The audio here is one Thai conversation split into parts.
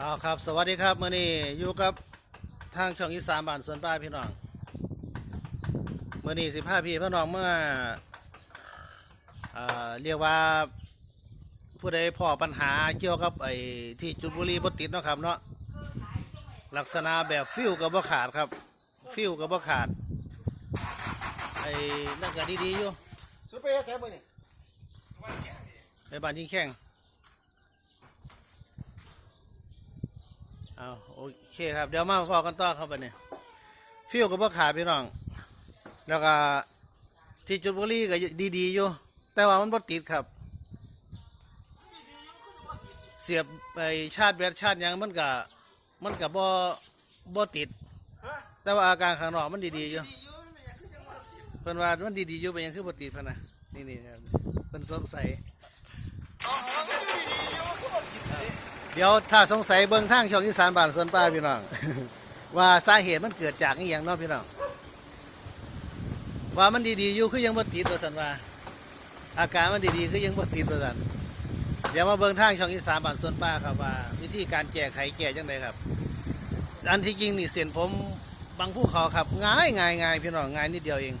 เอาครับ สวัสดีครับมื่อนี้อยู่กับทางช่องอีสานบ้านสวนป้าพี่น้องมื่อนี้สิบห้าพี่พี่น้องเมื่ออ่าเรียกว่าผู้ใดพอปัญหาเกี่ยวกับไอ้ที่จุดบุหรีบติดเนาะครับเนาะลักษณะแบบฟิวกับบ่ขาดครับฟิวกับบ่ขาดไอ้นั่นก็ดีๆอยู่สุดไปเฮ็ดแซ่บมื้อนี่ในบ้านยิงแข่ง เอาโอเคครับ เดี๋ยวมาพอกันต่อครับบัดนี้ฟิวกับบ่ขาพี่น้อง แล้วก็ที่จุดบุรีก็ดีๆอยู่ แต่ว่ามันบ่ติดครับ เสียบไอชาติแบตชาติยังมันก็มันก็บ่บ่ติด แต่ว่าอาการข้างนอกมันดีๆอยู่เพิ่นว่ามันดีๆอยู่เป็นหยังคือบ่ติดพะนะนี่นี่ครับเพิ่นสงสัย เดี๋ยวถ้าสงสัยเบิ่งทางช่องอีสานบ้านสวนป้าพี่น้อง ว่าสาเหตุมันเกิดจากอีหยังเนาะพี่น้องว่ามันดีๆอยู่คือยังบ่ติดว่าซั่นว่า อาการมันดีๆคือยังบ่ติดว่าซั่นเดี๋ยวมาเบิ่งทางช่องอีสานบ้านสวนป้าครับว่า วิธีการแก้ไขแก้จังไดครับ อันที่จริงนี่เส้นผมบางภูเขาครับง่ายง่ายง่ายพี่น้องง่ายนิดเดียวเอง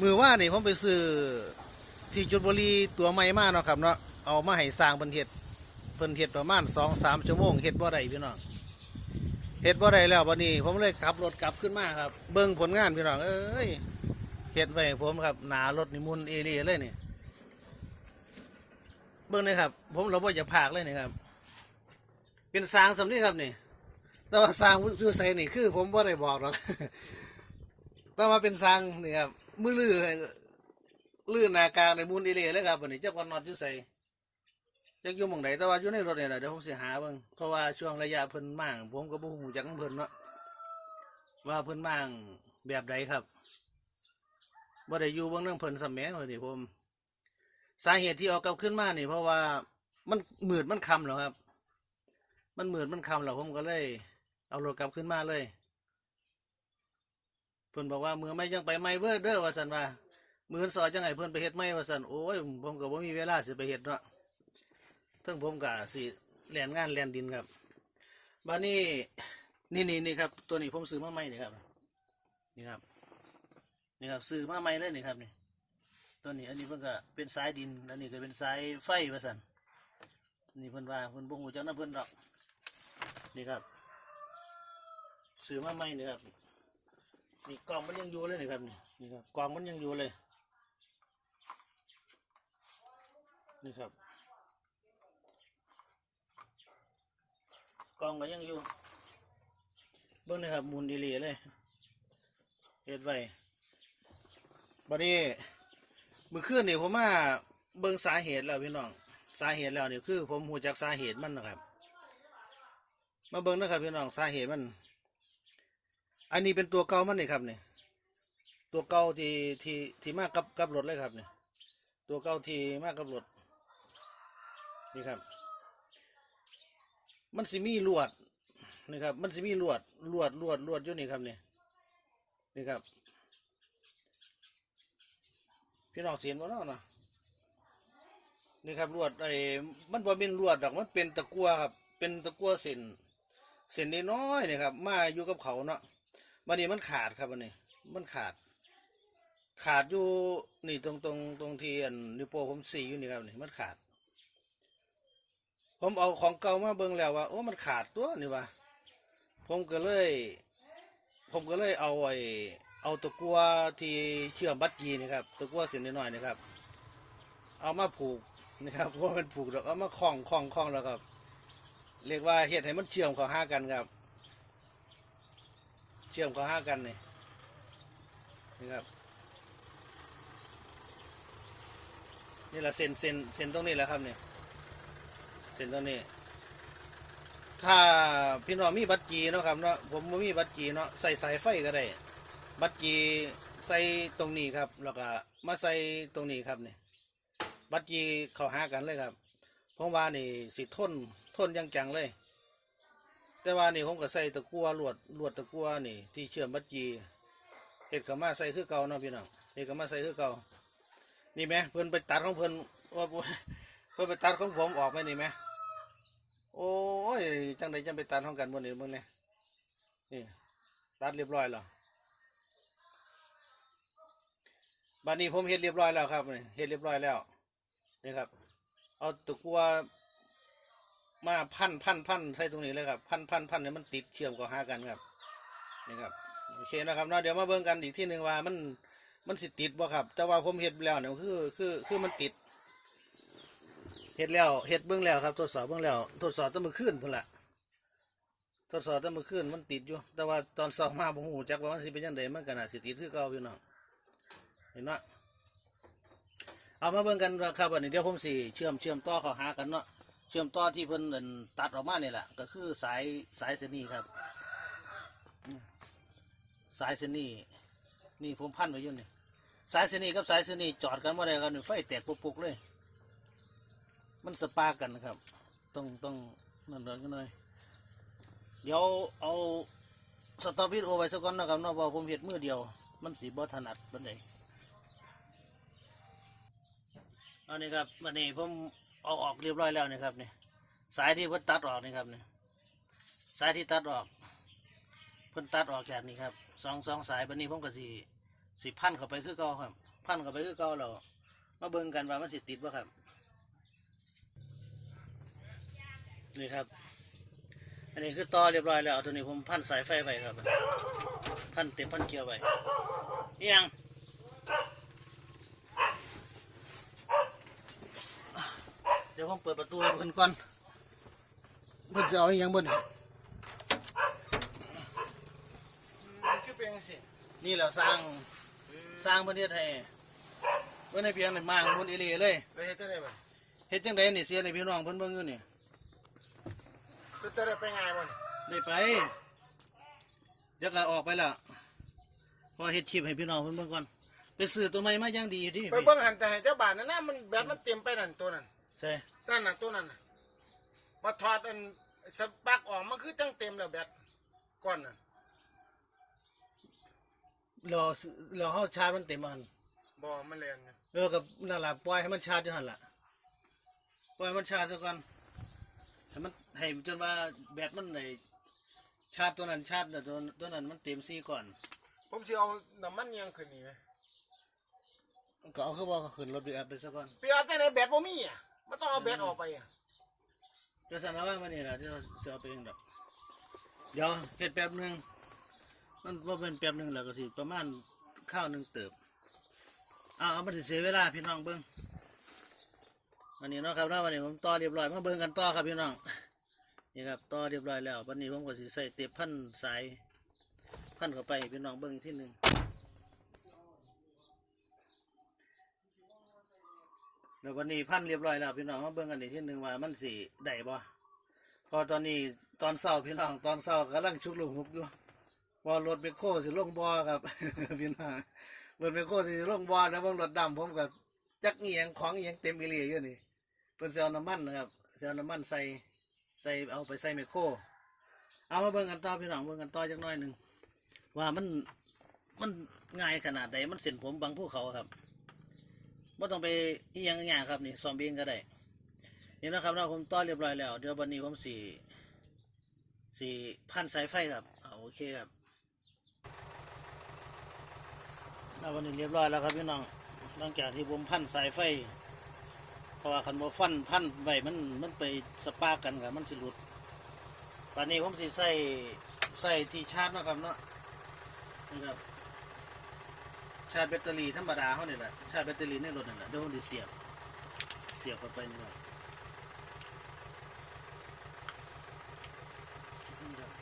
มือว่านี่ผมไปซื้อที่จุดบุรีตัวใหม่มาเนาะครับเนาะเอามาให้สร้างเพิ่นเฮ็ด เพิ่นเฮ็ดประมาณสองสามชั่วโมงเฮ็ดบ่ได้พี่น้องเฮ็ดบ่ได้แล้ววันนี้ ผมเลยขับรถกลับขึ้นมาครับ เบิ่งผลงานพี่น้องเอ้ยเฮ็ดไว้ให้ผมครับหนารถนี่มุนเอเรีเลยนี่เบิ่งเลยครับ ผมเราบ่จะพากเลยนี่ครับ เป็นสางสำนี้ครับนี่แต่ว่าสางซื้อใส่นี่คือ ผมบ่ได้บอกหรอกแต่ว่าเป็นสางนี่ครับมือลื่อลื่นนากลางในมุนเอเรีเลยครับวันนี้เจ้าก่อนนอดอยู่ใส่ จักอยู่หม่องใดแต่ว่าอยู่ในรถเนี่ยแหละเดี๋ยวผมสิหาเบิ่งเพราะว่าช่วงระยะเพิ่นมั่งผมก็บ่ฮู้จักของเพิ่นเนาะว่าเพิ่นมั่งแบบใดครับบ่ได้อยู่เบิ่งเรื่องเพิ่นสมัยว่านี่ผม สาเหตุที่เอากลับขึ้นมานี่ เพราะว่ามันมืดมันค่ำแล้วครับ มันมืดมันค่ำแล้วผมก็เลย เอารถกลับขึ้นมาเลยเพิ่นบอกว่ามือไม่ยังไปไม่เบิดเด้อว่าซั่นว่ามือสอจังไงเพิ่นไปเฮ็ดไม่ว่าซั่นโอ้ยผมก็บ่มีเวลาสิไปเฮ็ดเนาะ ทั้งผมกับสิแลนงานแลนดินครับบ้านนี้นี่นี่นี่ครับ ตัวนี้ผมซื้อมาใหม่นี่ครับ นี่ครับ นี่ครับซื้อมาใหม่เลยนี่ครับนี่ตัวนี้ อันนี้เพิ่นก็เป็นสายดิน อันนี้ก็เป็นสายไฟว่าสันนี่เพิ่นว่าเพิ่นบ่ฮู้จักนะเพิ่นดอก นี่ครับซื้อมาใหม่นี่ครับนี่กล่องมันยังอยู่เลยนี่ครับนี่นี่ครับกล่องมันยังอยู่เลย นี่ครับ กล้องก็ยังอยู่เบิ่งนะครับมุนดีๆเลยเฮ็ดไว้บัดนี้มื้อคืนนี่ผมมาเบิ่งสาเหตุแล้วพี่น้องสาเหตุแล้วนี่คือ ผมรู้จักสาเหตุมันนะครับ มาเบิ่งนะครับพี่น้องสาเหตุมัน อันนี้เป็นตัวเก่ามันนี่ครับเนี่ยตัวเก่าที่ที่ที่มากกับกับรถเลยครับเนี่ยตัวเก่าที่มากกับรถนี่ครับ มันสิมีลวดนี่ครับ มันสิมีลวดลวดลวดลวดอยู่นี่ครับนี่นี่ครับ พี่น้องเสียนบ่เนาเนาะนี่ครับลวดไอ้มันบ่เป็นลวดดอกมันเป็นตะกั่วครับ เป็นตะกั่วเส้นเส้นน้อยๆนี่ครับ มาอยู่กับเขาเนาะวันนี้มันขาดครับวันนี้ มันขาด ขาดอยู่นี่ตรงตรงตรงที่อันนิ้วโป้งผมสีอยู่นี่ครับนี่มันขาด ผมเอาของเก่ามาเบิ่งแล้วว่าโอ้มันขาดตัวนี่วะผมก็เลย ผมก็เลยเอาไอ้เอาตะกัวที่เชื่อมบัตจีนี่ครับตะกัวเส้นน้อยๆนี่ครับ เอามาผูกนะครับเพราะมันผูกแล้วเอามาคล้องคล้องคล้องแล้วครับ เรียกว่าเฮ็ดให้มันเชื่อมเข้าห้ากันครับ เชื่อมเข้าห้ากันนี่นี่ครับนี่แหละเส้นเส้นเส้นตรงนี้แหละครับเนี่ย เส้นตัวนี้ ถ้าพี่น้องมีบัตรจีเนาะครับเนาะผมบ่มีบัตรจีเนาะใส่สายไฟก็ได้ บัตรจีใส่ตรงนี้ครับ แล้วก็มาใส่ตรงนี้ครับนี่บัตรจีเข้าหากันเลยครับผมว่านี่สิทนทนยังจังเลย แต่ว่านี่ผมก็ใส่ตะกั่วลวดลวดตะกั่วนี่ ที่เชื่อมบัตรจีเห็ดข้ามาใส่คือเก่าเนาะพี่น้องเห็ดข้ามาใส่คือเก่านี่ไหมเพิ่อนไปตัดของเพิ่อนว่า เพื่อไปตัดของผมออกไปนี่ไหมโอ้ยจังใดจังไปตัดห้องกันบนนี้มึงเนี่ยนี่ตัดเรียบร้อยแล้วบัดนี้ผมเฮ็ดเรียบร้อยแล้วครับเฮ็ดเรียบร้อยแล้วนี่ครับ เอาตะกัวมาพันพันพันใส่ตรงนี้เลยครับพันพันพันเนี่ยมันติดเชื่อมกับห้ากันครับนี่ครับโอเคนะครับเนาะเดี๋ยวมาเบิ่งกันอีกที่หนึ่งว่ามันมันสิติดบ่ครับ แต่ว่าผมเฮ็ดแล้วเนี่ยคือคือคือมันติด เฮ็ดแล้วเฮ็ดเบื้องแล้วครับ ทดสอบเบื้องแล้ว ทดสอบตั้งมือขึ้นพุ่นละทดสอบตั้งมือขึ้นมันติดอยู่ แต่ว่าตอนสอบมาผมหูจักว่ามันสิเป็นยังไงมันก็น่าสิติดคือเก่าพี่น้องเห็นไหมเอามาเบิ่งกันว่าครับวันนี้เดี๋ยวผมสิเชื่อมเชื่อมต่อเข้าหากันเนาะเชื่อมต่อที่เพิ่นอั่นตัดออกมาเนี่ยแหละก็คือสายสายเส้นนี้ครับ สายเส้นนี้นี่ผมพันไว้อยู่นี่สายเส้นนี้กับสายเส้นนี้จอดกันบ่ได้ครับนี่ไฟแตกปุกๆเลย มันสปากันนะครับ ต้องต้องนั่นเดินกันหน่อย เดี๋ยวเอาสตอปวิดโอไว้สักก่อนนะครับเนาะเพราะผมเห็ดมือเดียว มันสีบ่ถนัดปานใดเอานี่ครับวันนี้ผมเอาออกเรียบร้อยแล้วนี่ครับเนี่ยสายที่เพิ่นตัดออกนี่ครับเนี่ยสายที่ตัดออกเพิ่นตัดออกจากนี่ครับสองสองสายวันนี้ผมก็สีสิพันเข้าไปคือเก่าครับ พันเข้าไปคือเก่าแล้วมาเบิ่งกันว่ามันสิติดบ่ครับ นี่ครับ อันนี้คือต่อเรียบร้อยแล้วตัวนี้ผมพันสายไฟไปครับ พันเต็มพันเกลียวไปนี่ยังเดี๋ยวผมเปิดประตูให้เพิ่นก่อนเพิ่นจะเอาอหยังบนคือเป็นสินี่แหละสร้างสร้างประเทศไทยเมื่อในเพียงในมางมุนอิเลีเลยเลยเฮ็ดได้บ่เฮ็ดจังไดนี่เสียในพี่น้องเพิ่นเบิ่งอยู่นี่ คือจะได้ไปไงบ่นี่ได้ไปเดี๋ยวก็ออกไปและพอเฮ็ดคลิปให้พี่น้องเพิ่นเบิ่งก่อนไปซื้อตัวใหม่มาอย่างดีอยู่ดิไปเบิ่งหันแต่ให้เจ้าบ้านนั่นนะมันแบตมันเต็มไปนั่นตัวนั้นใช่นั่นน่ะตัวนั้นน่ะมาถอดอันสปลั๊กออกมันคือจังเต็มแล้วแบตก้อนนั่นรอซื้อรอเฮาชาร์จมันเต็มมันบ่มันแรงอยู่เออกับนั่นล่ะปล่อยให้มันชาร์จอยู่หั่นล่ะปล่อยให้มันชาร์จซะก่อน ให้มันให้จนว่าแบตมันได้ชาร์จตัวนั้นชาร์จแล้วตัวตัวนั้นมันเต็มซี่ก่อน ผมสิเอาน้ำมันยังขึ้นนี่ไหมก็เอาคือว่าก็ขึ้นรถบีแอปไปซะก่อนไปเอาแต่ไหนแบตบ่มีอะมันต้องเอาแบตออกไปอะก็สั่นเอาไว้มานี่ล่ะที่เราสิเอาไปเองดอกเดี๋ยวเฮ็ดแป๊บหนึงมันบ่เป็นแป๊บหนึงแล้วก็สิประมาณข้าวหนึงเติบเอาเอามันสิเสียเวลาพี่น้องเบิ่ง วันนี้เนาะครับเนาะวันนี้ผมต่อเรียบร้อยมาเบิ่งกันต่อครับพี่น้องนี่ครับต่อเรียบร้อยแล้ว วันนี้ผมก็สิใส่เต็บพันสายพันเข้าไปพี่น้องเบิ่งอีกทีหนึ่งแล้ววันนี้พันเรียบร้อยแล้วพี่น้องมาเบิ่งกันอีกที่หนึ่งว่ามันสิได้บ่พอตอนนี้ตอนเช้าพี่น้องตอนเช้ากำลังชุกลูกหุบอยู่ว่ารถไปโคสิลงบ่อครับพี่น้องรถไปโคสิลงบ่อแล้วเบิ่งรถดำผมกับจักเอียงของเอียงเต็มอีหลีอยู่นี่ เพิ่นสิเอาน้ำมันนะครับเอาน้ำมันใส่ใส่เอาไปใส่ไมโครเอามาเบิ่งกันต่อพี่น้องเบิ่งกันต่อจักหน่อยหนึ่งว่ามันมันง่ายขนาดใดมันเส้นผมบางภูเขาครับไม่ต้องไปอียังอย่างครับนี่ซอมเบียงก็ได้นี่นะครับเราผมต่อเรียบร้อยแล้ว เดี๋ยววันนี้ผมสี่สี่พันสายไฟครับเอาโอเคครับแล้ววันนี้เรียบร้อยแล้วครับพี่น้องหลังจากที่ผมพันสายไฟ ราะว่าคันบ่ฟันพันไว้มันมันไปสปากกันครับมันสิหลุดวันนี้ผมสิใส่ใส่ที่ชาร์จนะครับเนาะนี่ครับชาร์จแบตเตอรี่ธรรมดาเขาเนี่ยแหละชาร์จแบตเตอรี่ในรถนี่แหละเดี๋ยวผมจะเสียบเสียบเข้าไปนี่ครับ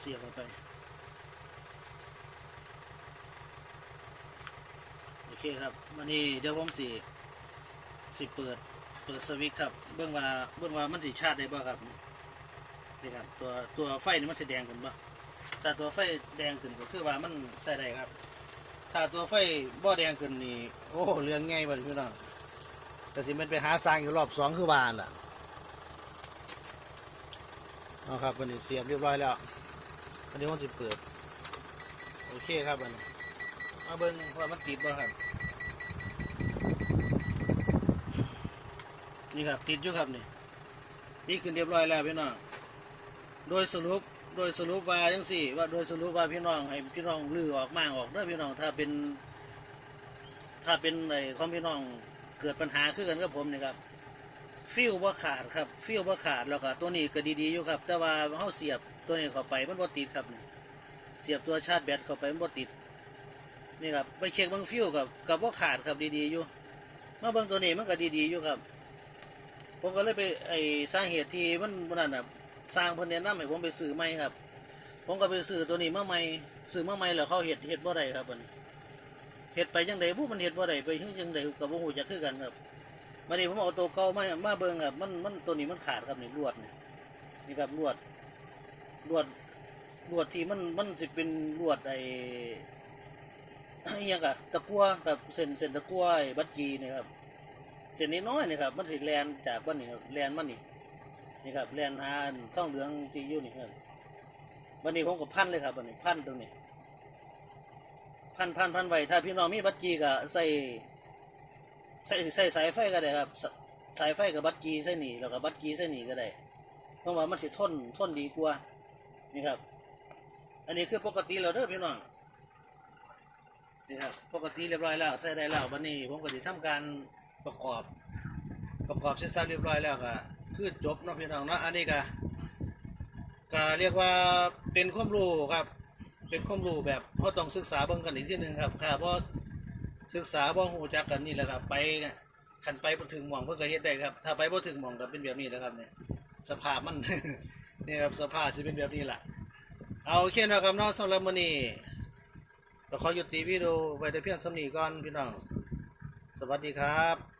เสียบเข้าไปโอเคครับวันนี้เดี๋ยวผมสิสิเปิด เปิดสวิตช์ครับ เบื้องว่าเบื้องว่ามันสิชาร์จได้บ่ครับนี่ครับ ตัวตัวไฟนี่มันสีแดงขึ้นบ่ถ้าตัวไฟแดงขึ้นก็คือว่ามันใส่ได้ครับ ถ้าตัวไฟบ่แดงขึ้นนี่โอ้เรื่องง่ายบ่พี่น้องแต่สิมันไปหาสร้างอยู่รอบสองคือวานล่ะเอาครับวันนี้เสียบเรียบร้อยแล้วอันนี้ผมจะเปิด โอเคครับอันนี้มาเบิ้งว่ามันติดบ่ครับ นี่ครับติดอยู่ครับนี่นี่ขึ้นเรียบร้อยแล้วพี่น้องโดยสรุปโดยสรุปว่าจังสี่ ว่าโดยสรุปว่าพี่น้องให้พี่น้องลือออกมาออกเด้อพี่น้องถ้าเป็น ถ้าเป็นไอ้ของพี่น้องเกิดปัญหาคือกันกับผมนี่ครับฟิวว่าขาดครับฟิวว่าขาดแล้วก็ตัวนี้ก็ดีๆอยู่ครับ แต่ว่าเฮาเสียบตัวนี้เข้าไปมันบ่ติดครับนี่เสียบตัวชาร์จแบตเข้าไปมันบ่ติดนี่ครับไปเช็คบิ่งฟิวกับกับว่าขาดครับดีๆอยู่มาเบิ่งตัวนี้มันก็ดีๆอยู่ครับ ผมก็เลยไปไอ้สาเหตุที่มันมันนั่นน่ะสร้างเพิ่นแนะนำให้ผมไปซื้อใหม่ครับ ผมก็ไปซื้อตัวนี้เมาใหม่ซื้อเมาใหม่แล้วเขาเฮ็ดเฮ็ดบ่ได้ครับมันเฮ็ดไปจังได๋ผู้มันเฮ็ดบ่ได้ไปจังได๋ก็บ่ฮู้จักคือกันครับมาดิผมเอาตัวเก่ามามาเบิ่งครับมันมันตัวนี้มันขาดครับนี่ลวดนี่นี่ครับลวดลวดลวดที่มันมันสิเป็นลวดไอ้อหยังกะตะกัวกับเส้นเส้นตะกัวไอ้บัดจีนี่ครับ เส้นนี้น้อยนี่ครับมันสิแลนจากบ้านนี่ครับแลนมันนี่นี่ครับแลนหาท่องเหลืองที่อยู่นี่ครับวันนี้ผมก็พันเลยครับวันนี้พันตรงนี้ พันพันพันไว้ถ้าพี่น้องมีบัดจีก็ใส่ใส่ใส่สายไฟก็ได้ครับ สายไฟกับบัตรกีใส่หนีแล้วก็บัตรกีใส่หนีก็ได้เพราะว่ามันสิทนทนดีกว่านี่ครับ อันนี้คือปกติแล้วเด้อพี่น้องนี่ครับปกติเรียบร้อยแล้วใส่ได้แล้ววันนี้ผมก็จะทำการ ประกอบ ประกอบเสร็จสับเรียบร้อยแล้วก็คือจบเนาะพี่น้องเนาะอันนี้ก็ก็เรียกว่าเป็นความรู้ครับเป็นความรู้แบบเราต้องศึกษาเบิ่งกันอีกทีหนึ่งครับค่ะเพราะศึกษาบ่ฮู้จักกันนี่แหละครับ ไปขันไปบ่ถึงหม่องเพิ่นก็เฮ็ดได้ครับ ถ้าไปบ่ถึงหม่องก็เป็นแบบนี้แหละครับเนี่ยสภาพมันนี่ครับสภาพสิเป็นแบบนี้แหละเอาโอเคนาะครับเนาะสำหรับมื้อนี้ก็ขอยุดติวิดีโอไว้แต่เพียงสำนีก่อนพี่น้อง สวัสดีครับ